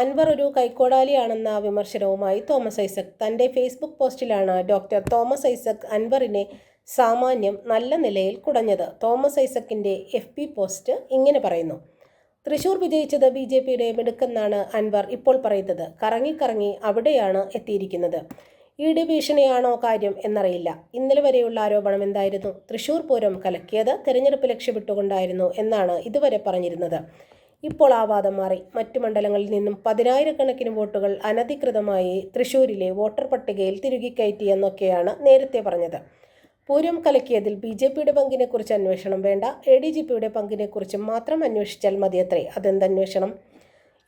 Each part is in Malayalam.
അൻവർ ഒരു കൈക്കോടാലിയാണെന്ന വിമർശനവുമായി തോമസ് ഐസക്. തന്റെ ഫേസ്ബുക്ക് പോസ്റ്റിലാണ് ഡോക്ടർ തോമസ് ഐസക് അൻവറിനെ സാമാന്യം നല്ല നിലയിൽ കുടഞ്ഞത്. തോമസ് ഐസക്കിന്റെ എഫ് പി പോസ്റ്റ് ഇങ്ങനെ പറയുന്നു. തൃശൂർ വിജയിച്ചത് ബി ജെ പിയുടെ മിടുക്കെന്നാണ് അൻവർ ഇപ്പോൾ പറയുന്നത്. കറങ്ങിക്കറങ്ങി അവിടെയാണ് എത്തിയിരിക്കുന്നത്. ഈട് ഭീഷണിയാണോ കാര്യം എന്നറിയില്ല. ഇന്നലെ വരെയുള്ള ആരോപണം എന്തായിരുന്നു? തൃശൂർ പൂരം കലക്കിയത് തെരഞ്ഞെടുപ്പ് ലക്ഷ്യമിട്ടുകൊണ്ടായിരുന്നു എന്നാണ് ഇതുവരെ പറഞ്ഞിരുന്നത്. ഇപ്പോൾ ആ വാദം മാറി. മറ്റു മണ്ഡലങ്ങളിൽ നിന്നും പതിനായിരക്കണക്കിന് വോട്ടുകൾ അനധികൃതമായി തൃശൂരിലെ വോട്ടർ പട്ടികയിൽ തിരുകി കയറ്റി എന്നൊക്കെയാണ് നേരത്തെ പറഞ്ഞത്. പൂരം കലക്കിയതിൽ ബി ജെ പിയുടെ പങ്കിനെക്കുറിച്ച് അന്വേഷണം വേണ്ട. എ ഡി ജി പിയുടെ പങ്കിനെക്കുറിച്ച് മാത്രം അന്വേഷിച്ചാൽ മതിയത്രേ. അതെന്തന്വേഷണം?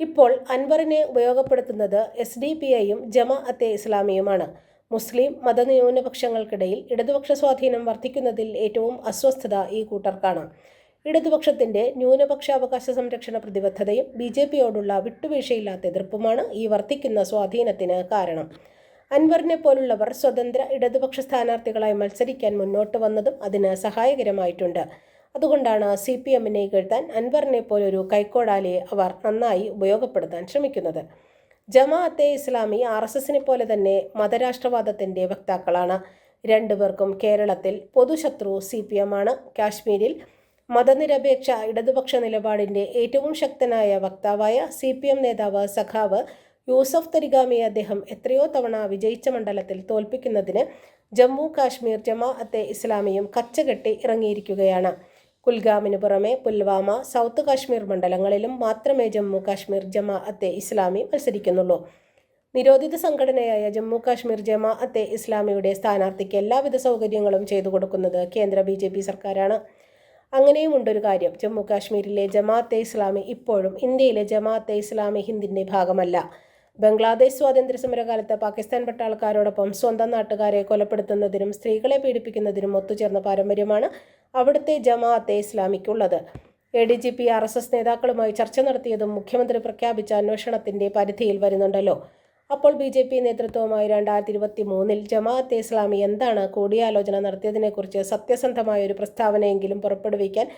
ഇപ്പോൾ അൻവറിനെ ഉപയോഗപ്പെടുത്തുന്നത് എസ് ഡി പി ഐയും ജമാ അത്തെ ഇസ്ലാമിയുമാണ്. മുസ്ലിം മതന്യൂനപക്ഷങ്ങൾക്കിടയിൽ ഇടതുപക്ഷ സ്വാധീനം വർദ്ധിക്കുന്നതിൽ ഏറ്റവും അസ്വസ്ഥത ഈ കൂട്ടർക്കാണ്. ഇടതുപക്ഷത്തിന്റെ ന്യൂനപക്ഷ അവകാശ സംരക്ഷണ പ്രതിബദ്ധതയും ബി ജെ പിയോടുള്ള വിട്ടുവീഴ്ചയില്ലാത്ത എതിർപ്പുമാണ് ഈ വർദ്ധിക്കുന്ന സ്വാധീനത്തിന് കാരണം. അൻവറിനെ പോലുള്ളവർ സ്വതന്ത്ര ഇടതുപക്ഷ സ്ഥാനാർത്ഥികളായി മത്സരിക്കാൻ മുന്നോട്ട് വന്നതും അതിന് സഹായകരമായിട്ടുണ്ട്. അതുകൊണ്ടാണ് സി പി എമ്മിനെ ഇകഴ്ത്താൻ അൻവറിനെ പോലൊരു കൈക്കോടാലിയെ അവർ നന്നായി ഉപയോഗപ്പെടുത്താൻ ശ്രമിക്കുന്നത്. ജമാഅത്തെ ഇസ്ലാമി ആർ എസ് എസിനെ പോലെ തന്നെ മതരാഷ്ട്രവാദത്തിന്റെ വക്താക്കളാണ്. രണ്ടുപേർക്കും കേരളത്തിൽ പൊതുശത്രു സി പി എം ആണ്. കാശ്മീരിൽ മതനിരപേക്ഷ ഇടതുപക്ഷ നിലപാടിന്റെ ഏറ്റവും ശക്തനായ വക്താവായ സി പി എം നേതാവ് സഖാവ് യൂസഫ് തരിഗാമിയെ അദ്ദേഹം എത്രയോ തവണ വിജയിച്ച മണ്ഡലത്തിൽ തോൽപ്പിക്കുന്നതിന് ജമ്മു കാശ്മീർ ജമാഅത്തെ ഇസ്ലാമിയും കച്ചകെട്ടി ഇറങ്ങിയിരിക്കുകയാണ്. കുൽഗാമിന് പുറമെ പുൽവാമ സൗത്ത് കാശ്മീർ മണ്ഡലങ്ങളിലും മാത്രമേ ജമ്മു കാശ്മീർ ജമാഅത്തെ ഇസ്ലാമി മത്സരിക്കുന്നുള്ളൂ. നിരോധിത സംഘടനയായ ജമ്മു കാശ്മീർ ജമാഅത്തെ ഇസ്ലാമിയുടെ സ്ഥാനാർത്ഥിക്ക് എല്ലാവിധ സൗകര്യങ്ങളും ചെയ്തു കൊടുക്കുന്നത് കേന്ദ്ര ബി സർക്കാരാണ്. അങ്ങനെയും ഉണ്ടൊരു കാര്യം. ജമ്മു കാശ്മീരിലെ ജമാഅത്തെ ഇസ്ലാമി ഇപ്പോഴും ഇന്ത്യയിലെ ജമാഅത്തെ ഇസ്ലാമി ഹിന്ദിന്റെ ഭാഗമല്ല. ബംഗ്ലാദേശ് സ്വാതന്ത്ര്യ സമരകാലത്ത് പാകിസ്ഥാൻ പട്ടാൾക്കാരോടൊപ്പം സ്വന്തം നാട്ടുകാരെ കൊലപ്പെടുത്തുന്നതിനും സ്ത്രീകളെ പീഡിപ്പിക്കുന്നതിനും ഒത്തുചേർന്ന പാരമ്പര്യമാണ് അവിടുത്തെ Jamaat-e ഇസ്ലാമിക്കുള്ളത്. A D G P R S S നേതാക്കളുമായി ചർച്ച നടത്തിയതും മുഖ്യമന്ത്രി പ്രഖ്യാപിച്ച അന്വേഷണത്തിന്റെ പരിധിയിൽ വരുന്നുണ്ടല്ലോ. അപ്പോൾ ബി ജെ പി നേതൃത്വവുമായി രണ്ടായിരത്തി ഇരുപത്തി മൂന്നിൽ ജമാഅത്തെ ഇസ്ലാമി എന്താണ് കൂടിയാലോചന നടത്തിയതിനെക്കുറിച്ച് സത്യസന്ധമായ ഒരു പ്രസ്താവനയെങ്കിലും പുറപ്പെടുവിക്കാൻ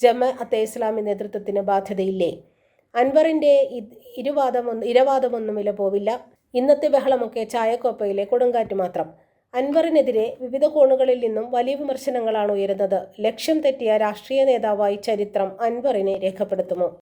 ജമാഅത്തെ ഇസ്ലാമി നേതൃത്വത്തിന് ബാധ്യതയില്ലേ? അൻവറിന്റെ ഇരുവാദമൊന്നും ഇരവാദമൊന്നും ഇല പോവില്ല. ഇന്നത്തെ ബഹളമൊക്കെ ചായക്കോപ്പയിലെ കൊടുങ്കാറ്റ് മാത്രം. അൻവറിനെതിരെ വിവിധ കോണുകളിൽ നിന്നും വലിയ വിമർശനങ്ങളാണ് ഉയരുന്നത്. ലക്ഷ്യം തെറ്റിയ രാഷ്ട്രീയ നേതാവായി ചരിത്രം അൻവറിനെ രേഖപ്പെടുത്തുമോ?